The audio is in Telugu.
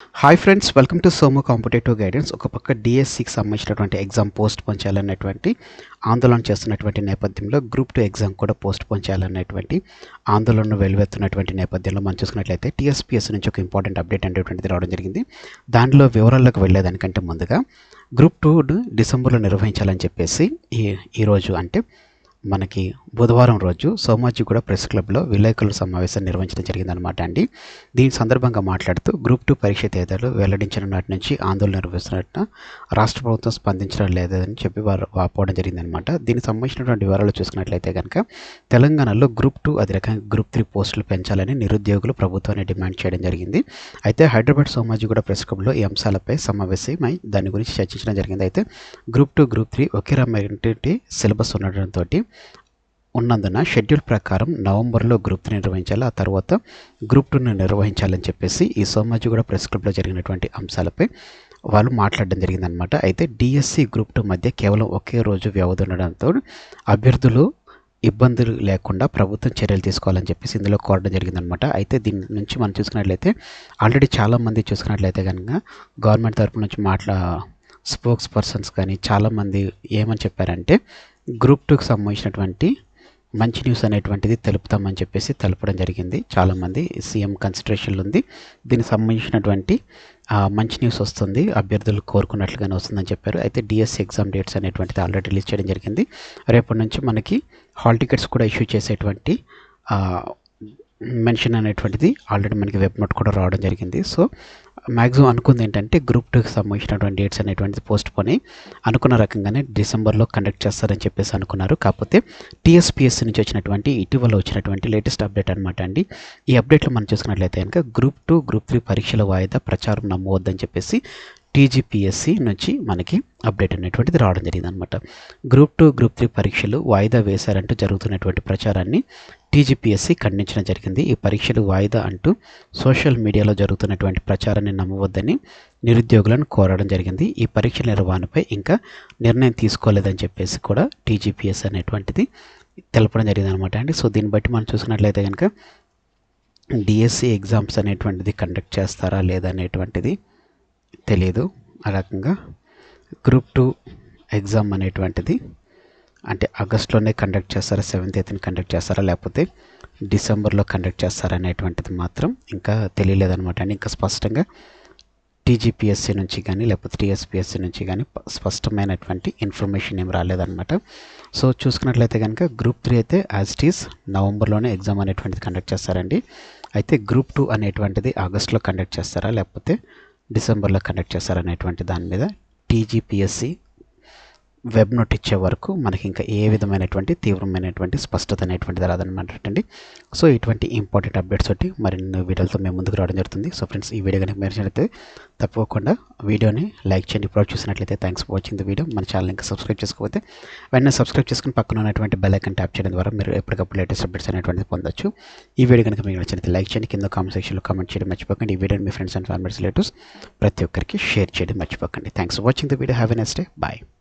Hi friends welcome to Somo competitive guidance ఒక పక్క డిఎస్సికి సంబంధించినటువంటి ఎగ్జామ్ పోస్ట్ పోన్ చేయాలనేటువంటి ఆందోళన చేస్తున్నటువంటి నేపథ్యంలో గ్రూప్ టూ ఎగ్జామ్ కూడా పోస్ట్ పోన్ చేయాలనేటువంటి ఆందోళనను వెలువెత్తున్నటువంటి నేపథ్యంలో మనం చూసుకున్నట్లయితే టీఎస్పీఎస్ నుంచి ఒక ఇంపార్టెంట్ అప్డేట్ అనేటువంటిది రావడం జరిగింది. దానిలో వివరాల్లోకి వెళ్ళేదానికంటే ముందుగా గ్రూప్ టూ డిసెంబర్లో నిర్వహించాలని చెప్పేసి ఈ ఈరోజు అంటే మనకి బుధవారం రోజు సోమాజిగూడ ప్రెస్ క్లబ్లో విలేకరుల సమావేశం నిర్వహించడం జరిగిందనమాట అండి. దీని సందర్భంగా మాట్లాడుతూ గ్రూప్ టూ పరీక్ష తేదీలు వెల్లడించిన నాటి నుంచి ఆందోళన నిర్వహిస్తున్నట్టు రాష్ట్ర ప్రభుత్వం స్పందించడం లేదని చెప్పి వారు వాపోవడం జరిగిందనమాట దీనికి సంబంధించినటువంటి వివరాలు చూసుకున్నట్లయితే కనుక తెలంగాణలో గ్రూప్ టూ అదే రకంగా గ్రూప్ త్రీ పోస్టులు పెంచాలని నిరుద్యోగులు ప్రభుత్వాన్ని డిమాండ్ చేయడం జరిగింది. అయితే హైదరాబాద్ సోమాజిగూడ ప్రెస్ క్లబ్లో ఈ అంశాలపై సమావేశమై దాని గురించి చర్చించడం జరిగింది. అయితే గ్రూప్ టూ గ్రూప్ త్రీ ఒకే రకమైనటువంటి సిలబస్ ఉండడంతో ఉన్నందున షెడ్యూల్ ప్రకారం నవంబర్లో గ్రూప్ త్రీ నిర్వహించాలి ఆ తర్వాత గ్రూప్ టూను నిర్వహించాలని చెప్పేసి ఈ సోమాజిగూడ ప్రెస్ క్లబ్లో జరిగినటువంటి అంశాలపై వాళ్ళు మాట్లాడడం జరిగిందనమాట అయితే డిఎస్సి గ్రూప్ టూ మధ్య కేవలం ఒకే రోజు వ్యవధి ఉండడంతో అభ్యర్థులు ఇబ్బందులు లేకుండా ప్రభుత్వం చర్యలు తీసుకోవాలని చెప్పేసి ఇందులో కోరడం జరిగిందనమాట అయితే దీని నుంచి మనం చూసుకున్నట్లయితే ఆల్రెడీ చాలామంది చూసుకున్నట్లయితే కనుక గవర్నమెంట్ తరపు నుంచి మాట్లా స్పోక్స్ పర్సన్స్ కానీ చాలామంది ఏమని చెప్పారంటే గ్రూప్ టూకి సంబంధించినటువంటి మంచి న్యూస్ అనేటువంటిది తెలుపుతామని చెప్పేసి తెలపడం జరిగింది. చాలామంది సీఎం కన్సిడరేషన్లు ఉంది. దీనికి సంబంధించినటువంటి మంచి న్యూస్ వస్తుంది. అభ్యర్థులు కోరుకున్నట్లుగానే వస్తుందని చెప్పారు. అయితే డిఎస్సి ఎగ్జామ్ డేట్స్ అనేటువంటిది ఆల్రెడీ రిలీజ్ చేయడం జరిగింది. రేపటి నుంచి మనకి హాల్ టికెట్స్ కూడా ఇష్యూ చేసేటువంటి మెన్షన్ అనేటువంటిది ఆల్రెడీ మనకి వెబ్ నోట్ కూడా రావడం జరిగింది. సో మ్యాక్సిమం అనుకుంది ఏంటంటే గ్రూప్ టూకి సంబంధించినటువంటి డేట్స్ అనేటువంటిది పోస్ట్ పోని అనుకున్న రకంగానే డిసెంబర్లో కండక్ట్ చేస్తారని చెప్పేసి అనుకున్నారు. కాకపోతే టీఎస్పీఎస్సీ నుంచి వచ్చినటువంటి ఇటీవల వచ్చినటువంటి లేటెస్ట్ అప్డేట్ అనమాట అండి. ఈ అప్డేట్లో మనం చూసుకున్నట్లయితే కనుక గ్రూప్ టూ గ్రూప్ త్రీ పరీక్షల వాయిదా ప్రచారం నమ్మవద్దని చెప్పేసి టీజీపీఎస్సీ నుంచి మనకి అప్డేట్ అనేటువంటిది రావడం జరిగింది అనమాట గ్రూప్ టూ గ్రూప్ త్రీ పరీక్షలు వాయిదా వేశారంటూ జరుగుతున్నటువంటి ప్రచారాన్ని టీజీపీఎస్సి ఖండించడం జరిగింది. ఈ పరీక్షలు వాయిదా అంటూ సోషల్ మీడియాలో జరుగుతున్నటువంటి ప్రచారాన్ని నమ్మవద్దని నిరుద్యోగులను కోరడం జరిగింది. ఈ పరీక్షల నిర్వహణపై ఇంకా నిర్ణయం తీసుకోలేదని చెప్పేసి కూడా టీజీపీఎస్ అనేటువంటిది తెలపడం జరిగింది అనమాట అండి. సో దీన్ని బట్టి మనం చూసుకున్నట్లయితే కనుక డిఎస్సి ఎగ్జామ్స్ అనేటువంటిది కండక్ట్ చేస్తారా లేదా అనేటువంటిది తెలియదు ఆ రకంగా గ్రూప్ టూ ఎగ్జామ్ అనేటువంటిది అంటే ఆగస్ట్లోనే కండక్ట్ చేస్తారా సెవెంత్ ఎయిత్ని కండక్ట్ చేస్తారా లేకపోతే డిసెంబర్లో కండక్ట్ చేస్తారా అనేటువంటిది మాత్రం ఇంకా తెలియలేదనమాట అండి ఇంకా స్పష్టంగా టీజీపీఎస్సీ నుంచి కానీ లేకపోతే టీఎస్పీఎస్సీ నుంచి కానీ స్పష్టమైనటువంటి ఇన్ఫర్మేషన్ ఏం రాలేదన్నమాట. సో చూసుకున్నట్లయితే కనుక గ్రూప్ త్రీ అయితే యాజ్ ఇట్ ఈస్ నవంబర్లోనే ఎగ్జామ్ అనేటువంటిది కండక్ట్ చేస్తారండి. అయితే గ్రూప్ టూ అనేటువంటిది ఆగస్ట్లో కండక్ట్ చేస్తారా లేకపోతే డిసెంబర్లో కండక్ట్ చేస్తారనేటువంటి దాని మీద టీజీపీఎస్సీ వెబ్ నోట్ ఇచ్చే వరకు మనకి ఇంకా ఏ విధమైనటువంటి తీవ్రమైనటువంటి స్పష్టత అనేటువంటిది రాదనమాట అండి. సో ఇటువంటి ఇంపార్టెంట్ అప్డేట్స్ తోటి మరిన్ని వీడియోలతో మేము ముందుకు రావడం జరుగుతుంది. సో ఫ్రెండ్స్ ఈ వీడియో కనుక మీరు మెరిచినట్లయితే తప్పకుండా వీడియోని లైక్ చేయండి. ఇప్పుడు చూసినట్లయితే thanks for watching the video మన ఛానల్ ఇంకా సబ్స్క్రైబ్ చేసుకోకపోతే వెంటనే సబ్స్క్రైబ్ చేసుకుని పక్కన ఉన్నటువంటి బెల్ ఐకన్ ట్యాప్ చేయడం ద్వారా మీరు ఎప్పటికప్పుడు లేటెస్ట్ అప్డేట్స్ అనేటువంటిది పొందొచ్చు. ఈ వీడియో కనుక మీకు నచ్చినట్లయితే లైక్ చేయండి. కింద కామెంట్ సెక్షన్లో కామెంట్ చేయడం మర్చిపోకండి. ఈ వీడియోని మీ ఫ్రెండ్స్ అండ్ ఫ్యామిలీస్ రిలేటివ్స్ ప్రతి ఒక్కరికి షేర్ చేయడం మర్చిపోకండి. Thanks for watching the video have a next day bye